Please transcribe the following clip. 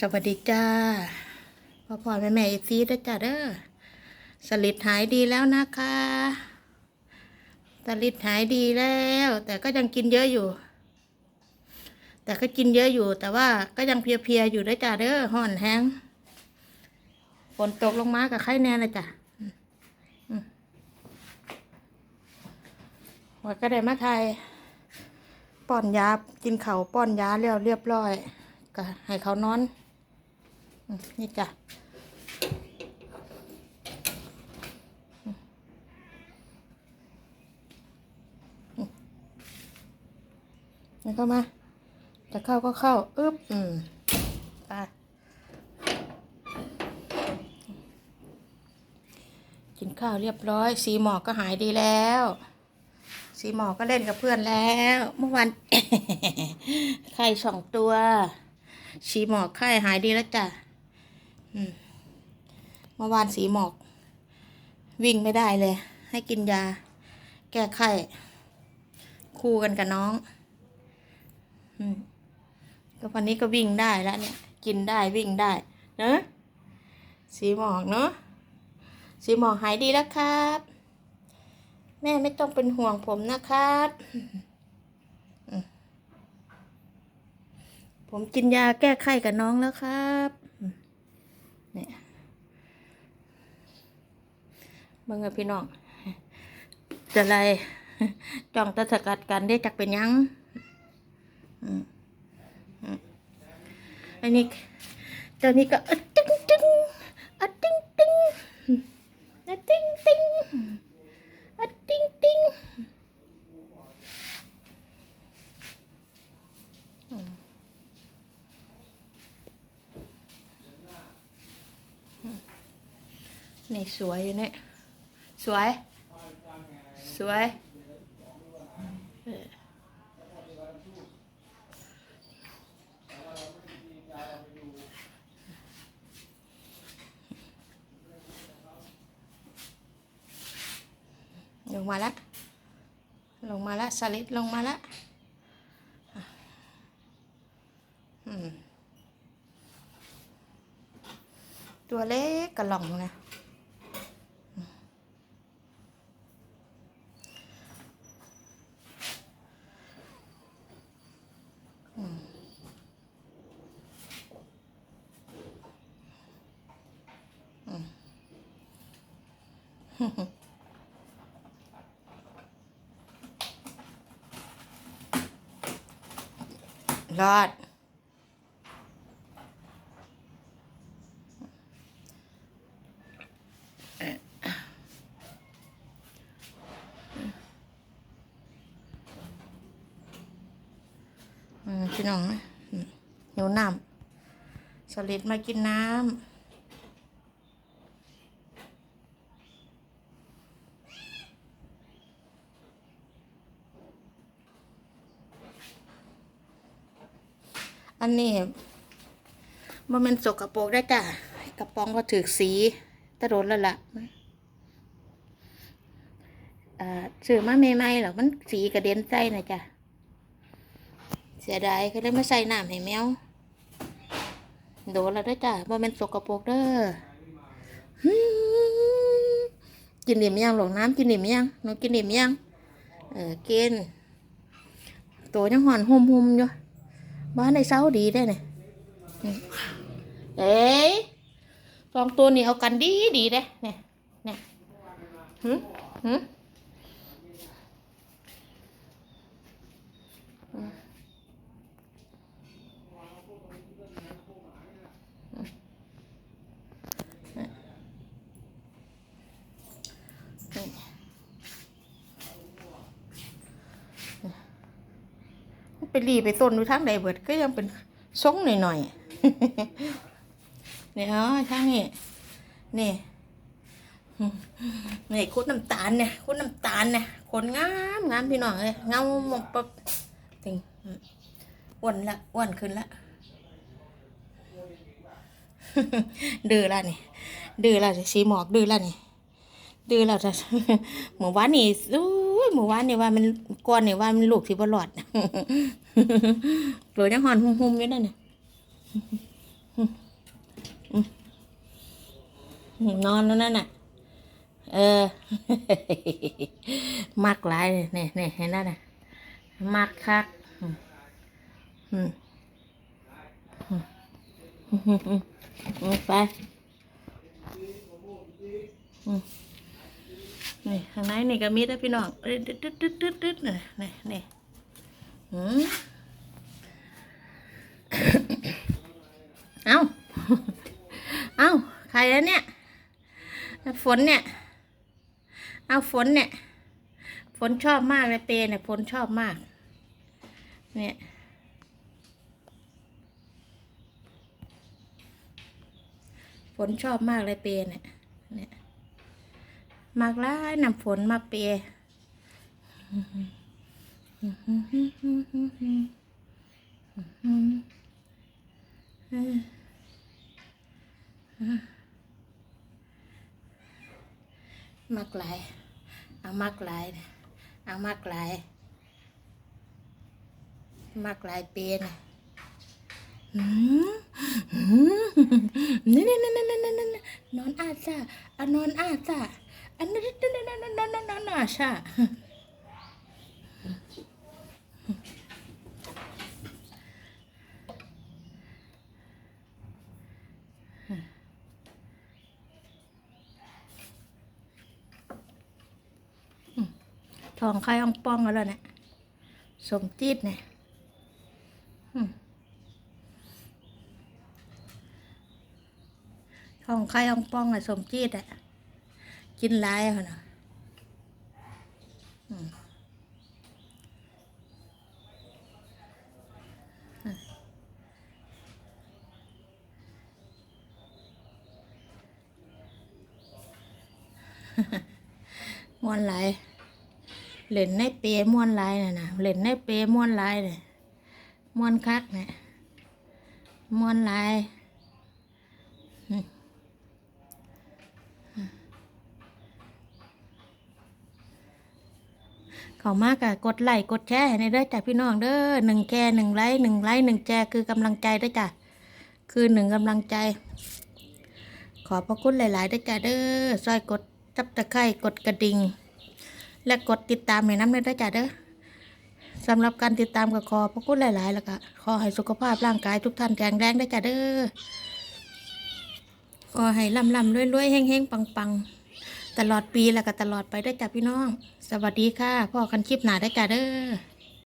สวัสดีจ้าพ่อพ่อแม่แม่เอซีด้วยจ้าเด้อสลิดหายดีแล้วนะคะสลิดหายดีแล้ว แต่ก็ยังกินเยอะอยู่ แต่ก็กินเยอะอยู่ แต่ว่าก็ยังเพลียๆอยู่ด้วยจ้าเด้อห่อนแห้งฝนตกลงมากับไข้แน่เลยจ้ะวันก็ได้มาไทยป้อนยากินเขาป้อนยาแล้วเรียบร้อยก็ให้เขานอน นี่จ้ะนี่เข้ามา จะเข้าก็เข้า อึ๊บ อืมไปกินข้าวเรียบร้อย สีหมอกก็หายดีแล้ว สีหมอก็เล่นกับเพื่อนแล้ว เมื่อวานไข้สองตัว สีหมอกไข้หายดีแล้วจ้ะ เมื่อวานสีหมอก วิ่งไม่ได้เลย ให้กินยา แก้ไข้คู่กันกับน้องอก็วันนี้ก็วิ่งได้แล้วเนี่ย กินได้วิ่งได้ เนอะสีหมอกเนอะสีหมอกหายดีแล้วครับ แม่ไม่ต้องเป็นห่วงผมนะครับผมกินยาแก้ไข้กับน้องแล้วครับ เนี่ยเบิ่งพี่น้องจะอะไรจ้องตะสกัดกันได้จักเป็นยังอันนี้เจ้านี้ก็อะติ้งติ้งอะติ้งติ้งอะติ้งติ้ง อะติ้งติ้งอืมอืมนี่ สวยเนี่ยสวย สวยลงมาแล้ว ลงมาแล้วสลิดลงมาแล้วอะตัวเล็กกระหล่องนะอืมอืมอืม รอด พี่น้องหิวน้ำสลิดมากินน้ำ อันนี้มันเป็นสกรปรกได้จ้ะกระป๋องก็ถือสีตะโดนแล้วล่ะอ่าซื้อมาใหม่ๆหรอมันสีกระเด็นใส่นะจ้ะเสียดายก็เลยไม่ใส่น้ำให้แมวโดนแล้วด้จ้ะบ่แมันเป็นสกปรกเด้อฮึ่มกินดิ่มยังหลงน้ำกินดิ่มยังหนูกินดิ่มยังเออกินตัวยังหอนหุ่มๆอยู่ บ้านในเศร้าดีได้เนี่ยเอ้ยสองตัวนี้เอากันดีดีได้เนี่ยเนี่ยหืมหืมอืมอืมเนี่ยนี่ ไปรีไปต้นอยู่ทางใดเบิดก็ยังเป็นทรงหน่อยๆนี่ฮะทางนี้นี่นี่คุดน้ำตาลเนี่ยคุดน้ำตาลเนี่ยขนงามงามพี่น้องเลยเงาหมกปั๊บติงอ้วนละอ้วนขึ้นละดื้อละนี่ดื้อละสีหมอกดื้อละนี่ดื้อล้วจะเมื่อวานนี่อู้ยเมื่อวานนี่ว่ามันก่อนนี่ว่ามันลูกที่บ่รอด โหลดยังหอนหุ่มๆอยู่นั่นน่ะนอนแล้วนั่นน่ะ เออ มักหลายเนี่ยเนี่ยเห็นแล้วน่ะ มักคักอืมไปนี่ข้างในนี่ก็มีแล้วพี่น้องเอ้ยตึ๊ดตึ๊ดตึ๊ดตึ๊ดตึ๊ดนี่นี่นี่อืม เอ้า เอ้า ใครแล้วเนี่ย ฝนเนี่ย เอาฝนเนี่ย ฝนชอบมากเลยเปย์เนี่ย ฝนชอบมาก เนี่ยฝนชอบมากเลยเปย์เนี่ยเนี่ยมากร้ายนำฝนมาเปย์ มากหลายเอามากหลายนะเอามากหลายมากหลายเปย์นะอืมอืมนี่นี่นี่นี่นี่นี่นอนอาจ้าอะนอนอาจ้าอันนั้นนั่นนั่นนั่นนั่นนั่นนั่นอาชา ทองไข่อ่องป้องแล้วเนี่ยสมจีดเนี่ยอืมทองไข่อ่องป้องอะสมจีดอะกินหลายอะนะอืมอะม่วนหล เล่นในเปม่วนลายน่ะนะเล่นในเปม่วนลายเนี่ยม่วนคักเนี่ยม่วนลายอืมเข้ามากะกดไลค์กดแชร์ให้ในเด้อจ้ะพี่น้องเด้อหนึ่งแชร์หนึ่งไลค์หนึ่งไลค์หนึ่งแชร์คือกำลังใจเด้อจ้ะคือหนึ่งกำลังใจ ขอพระคุณหลายๆเด้อจ้ะเด้อซอยกดจับตะไคร่กดกระดิ่ง และกดติดตามให้น้ำเด้อเด้อจ้ะเด้อสำหรับการติดตามก็ขอพระคุณหลาย ๆ แล้วก็ขอให้สุขภาพร่างกายทุกท่านแข็งแรงได้จ้ะเด้อขอให้ลำลำรวยรวยๆแห้งปังปังๆ ตลอดปีแล้วก็ตลอดไปได้จ้ะพี่น้อง สวัสดีค่ะพ่อกันคลิปหนาได้จ้ะเด้อ